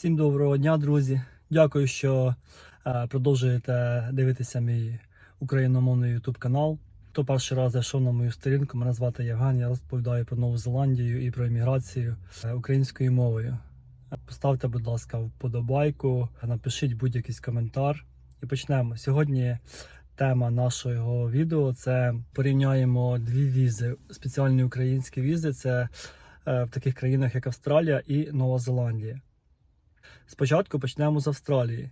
Всім доброго дня, друзі. Дякую, що е, продовжуєте дивитися мій україномовний YouTube канал. Хто перший раз зайшов на мою сторінку, мене звати Євген, я розповідаю про Нову Зеландію і про імміграцію е, українською мовою. Поставте, будь ласка, вподобайку, напишіть будь-який коментар і почнемо. Сьогодні тема нашого відео це порівняємо дві візи. Спеціальні українські візи це е, в таких країнах, як Австралія і Нова Зеландія. Спочатку почнемо з Австралії.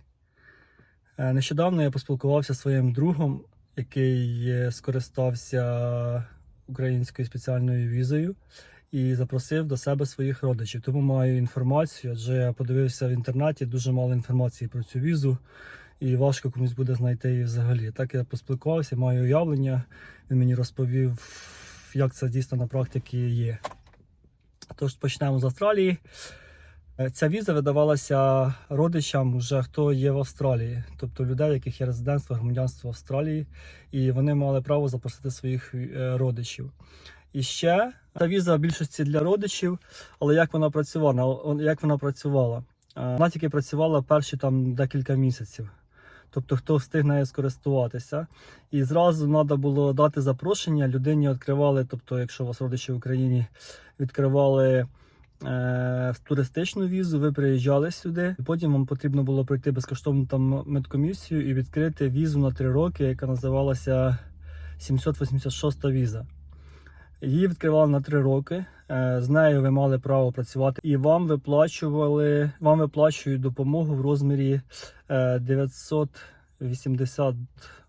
Е, Нещодавно я поспілкувався зі своїм другом, який скористався українською спеціальною візою і запросив до себе своїх родичів. Тому маю інформацію, адже я подивився в інтернеті дуже мало інформації про цю візу, і важко комусь буде знайти її взагалі. Так я поспілкувався, маю уявлення. Він мені розповів, як це дійсно на практиці є. Тож почнемо з Австралії. Е, Ця віза видавалася родичам, вже хто є в Австралії, тобто людей, яких є резидентство, громадянство Австралії, і вони мали право запросити своїх е, родичів. І ще ця віза в більшості для родичів, але як вона працювала? Як вона працювала? Е, Вона тільки працювала перші там декілька місяців. Тобто, хто встиг нею скористуватися. І зразу треба було дати запрошення. Людині відкривали, тобто, якщо у вас родичі в Україні відкривали е, туристичну візу, ви приїжджали сюди. Потім вам потрібно було пройти безкоштовну там медкомісію і відкрити візу на 3 роки, яка називалася 786 віза. Її відкривали на 3 роки. Е, З нею ви мали право працювати, і вам виплачували, вам виплачують допомогу в розмірі е, 980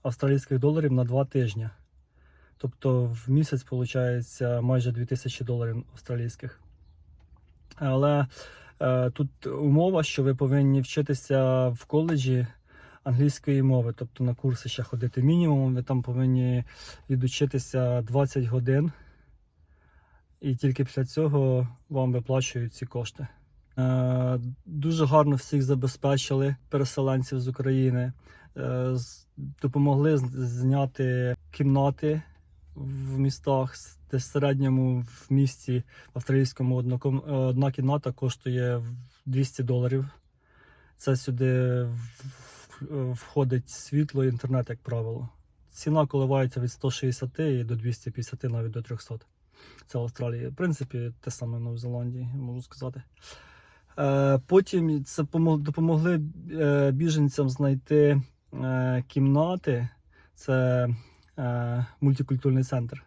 австралійських доларів на 2 тижні. Тобто в місяць виходить майже 2000 доларів австралійських. Але е, тут умова, що ви повинні вчитися в коледжі англійської мови, тобто на курси ще ходити мінімум, ви там повинні відучитися 20 годин, і тільки після цього вам виплачують ці кошти. Е, дуже гарно всіх забезпечили переселенців з України, е, допомогли зняти кімнати в містах, де в середньому в місті австралійському е, одна кімната коштує 200 доларів. Це сюди в- входить світло інтернет, як правило. Ціна коливається від 160 і до 250, навіть до 300. Це в Австралії. В принципі, те саме в Новій Зеландії, можу сказати. Е, Потім це допомогли е, біженцям знайти е, кімнати. Це е, мультикультурний центр.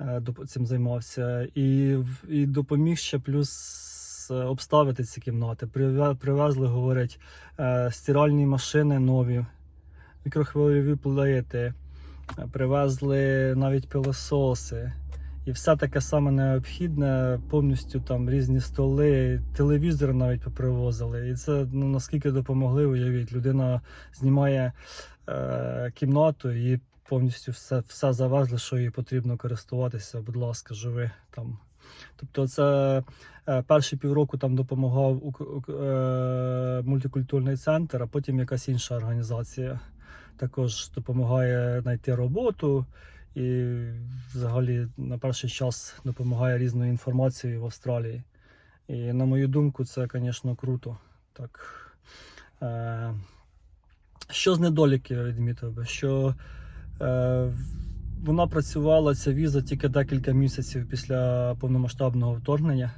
Е, Цим займався. І, і допоміг ще плюс е, обставити ці кімнати. Привезли, говорять, е, стиральні машини нові, мікрохвильові плити, е, привезли навіть пилососи. І все таке саме необхідне, повністю там різні столи, телевізори навіть попривозили. І це ну, наскільки допомогли, уявіть, людина знімає е, кімнату і повністю все, все завезли, що їй потрібно користуватися. Будь ласка, живи там. Тобто, це е, перші півроку там допомагав е, мультикультурний центр, а потім якась інша організація також допомагає знайти роботу і взагалі на перший час допомагає різною інформацією в Австралії. І на мою думку, це, звісно, круто. Так. Е, що з недоліків відмітив би, що вона працювала ця віза тільки декілька місяців після повномасштабного вторгнення.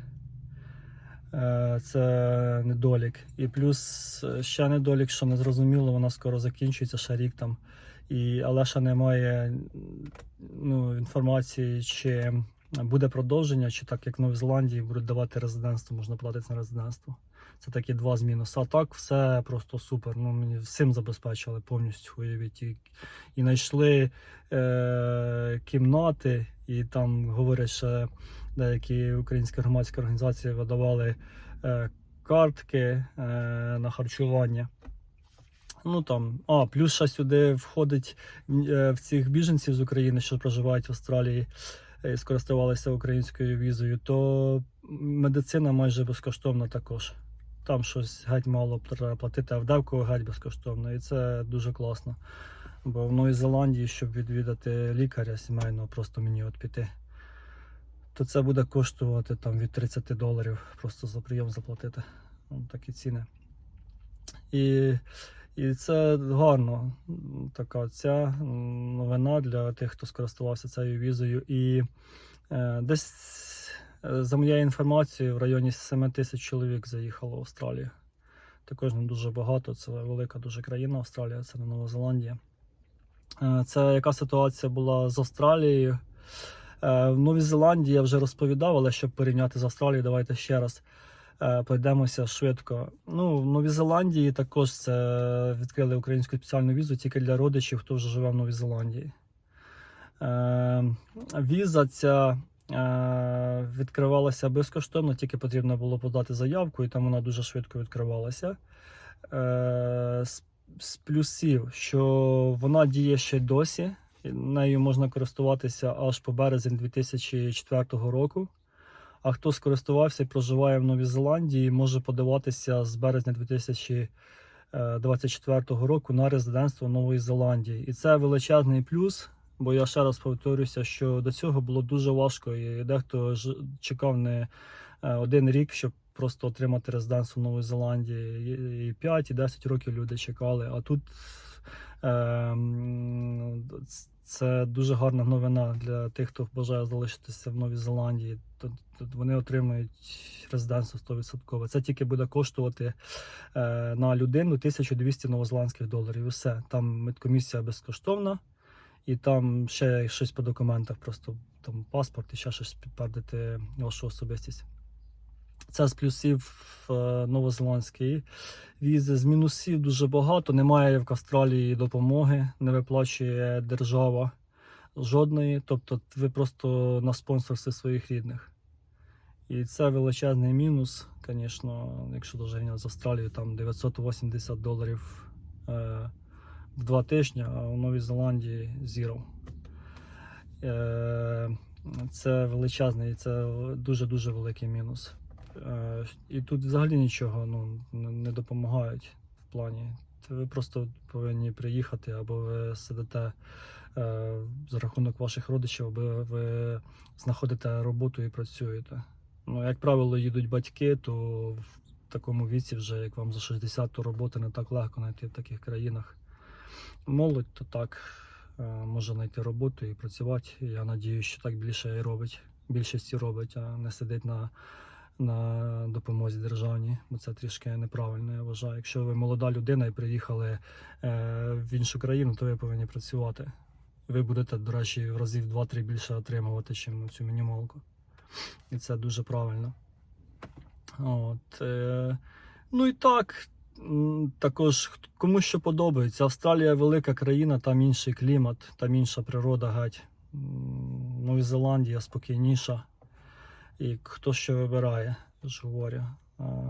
Е, Це недолік. І плюс е, ще недолік, що незрозуміло, вона скоро закінчується, ще рік там. І, але ще немає ну, інформації, чи буде продовження, чи так як в Новій Зеландії будуть давати резидентство, можна платити на резидентство. Це такі два з мінуси. А так все просто супер. Ну, мені всім забезпечили повністю уявіть. І, і знайшли е, кімнати, і там говорять, що деякі українські громадські організації видавали е, картки е, на харчування. Ну там, а, плюс ще сюди входить е, в цих біженців з України, що проживають в Австралії, і скористувалися українською візою, то медицина майже безкоштовна також. Там щось геть мало треба платити, а в Девку геть безкоштовно. І це дуже класно. Бо в Новій Зеландії, щоб відвідати лікаря сімейного, просто мені от піти, то це буде коштувати там від 30 доларів просто за прийом заплатити. Ну, Такі ціни. І, і це гарно. Така ця новина для тих, хто скористувався цією візою. І е, десь, за моєю інформацією, в районі 7 тисяч чоловік заїхало в Австралію. Також не дуже багато. Це велика дуже країна Австралія, це не Нова Зеландія. Е, Це яка ситуація була з Австралією? Е, В Новій Зеландії я вже розповідав, але щоб порівняти з Австралією, давайте ще раз е, пройдемося швидко. Ну, в Новій Зеландії також це відкрили українську спеціальну візу тільки для родичів, хто вже живе в Новій Зеландії. Е, Віза ця е, відкривалася безкоштовно, тільки потрібно було подати заявку, і там вона дуже швидко відкривалася. Е, З, плюсів, що вона діє ще досі. Нею можна користуватися аж по березень 2004 року. А хто скористувався і проживає в Новій Зеландії, може подаватися з березня 2024 року на резидентство Нової Зеландії. І це величезний плюс. Бо я ще раз повторюся, що до цього було дуже важко, і дехто чекав не е, один рік, щоб просто отримати резидентство Нової Зеландії. І- І 5, і 10 років люди чекали. А тут е, це дуже гарна новина для тих, хто бажає залишитися в Новій Зеландії. Тут, вони отримують резидентство 100%. Це тільки буде коштувати е, на людину 1200 новозеландських доларів. І все. Там медкомісія безкоштовна. І там ще щось по документах, просто там паспорт і ще щось підтвердити вашу особистість. Це з плюсів е, новозеландської візи. З мінусів дуже багато. Немає в Австралії допомоги, не виплачує держава жодної. Тобто ви просто на спонсорстві своїх рідних. І це величезний мінус, звісно, якщо до порівняти з Австралією, там 980 доларів. В два тижні, а у Новій Зеландії зіро. Е, Це величезний, це дуже-дуже великий мінус. Е, І тут взагалі нічого ну, не допомагають в плані. Ви просто повинні приїхати, або ви сидите е, за рахунок ваших родичів, або ви знаходите роботу і працюєте. Ну, як правило, їдуть батьки, то в такому віці, вже як вам за 60, то роботи не так легко знайти в таких країнах молодь, то так е, може знайти роботу і працювати. Я надію, що так більше і робить. Більшість робить, а не сидить на, на допомозі державній, бо це трішки неправильно. Я вважаю. Якщо ви молода людина і приїхали е, в іншу країну, то ви повинні працювати. Ви будете, до речі, в разів 2-3 більше отримувати, ніж цю мінімалку. І це дуже правильно. От, е, ну і так, Також кому що подобається. Австралія велика країна, там інший клімат, там інша природа. М, Нові Зеландія спокійніша. І хто що вибирає, я ж говорю.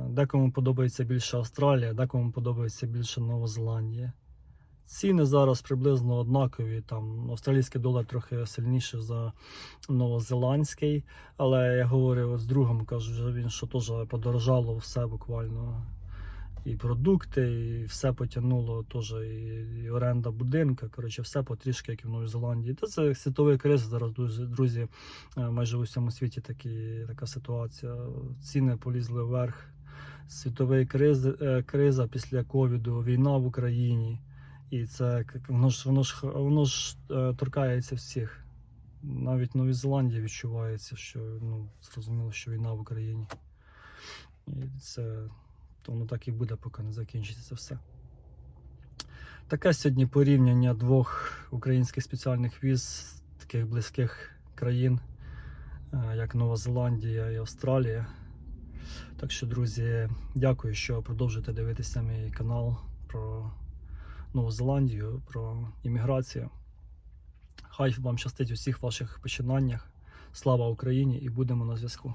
Декому подобається більше Австралія, декому подобається більше Нова Зеландія. Ціни зараз приблизно однакові. Там австралійський долар трохи сильніший за новозеландський. Але я говорив з другом, кажу, він що теж подорожало все буквально і продукти, і все потягнуло теж, і, і оренда будинка. Коротше, все потрішки, як і в Новій Зеландії. Та це світовий криз зараз, друзі, е, Майже в усьому світі такі, така ситуація. Ціни полізли вверх. Світовий криз, е, криза після ковіду, війна в Україні. І це воно ж воно ж воно ж е, торкається всіх. Навіть в Новій Зеландії відчувається, що ну, зрозуміло, що війна в Україні. І це то воно так і буде, поки не закінчиться це все. Таке сьогодні порівняння двох українських спеціальних віз таких близьких країн, е, як Нова Зеландія і Австралія. Так що, друзі, дякую, що продовжуєте дивитися мій канал про Нову Зеландію, про імміграцію. Хай вам щастить у всіх ваших починаннях. Слава Україні і будемо на зв'язку.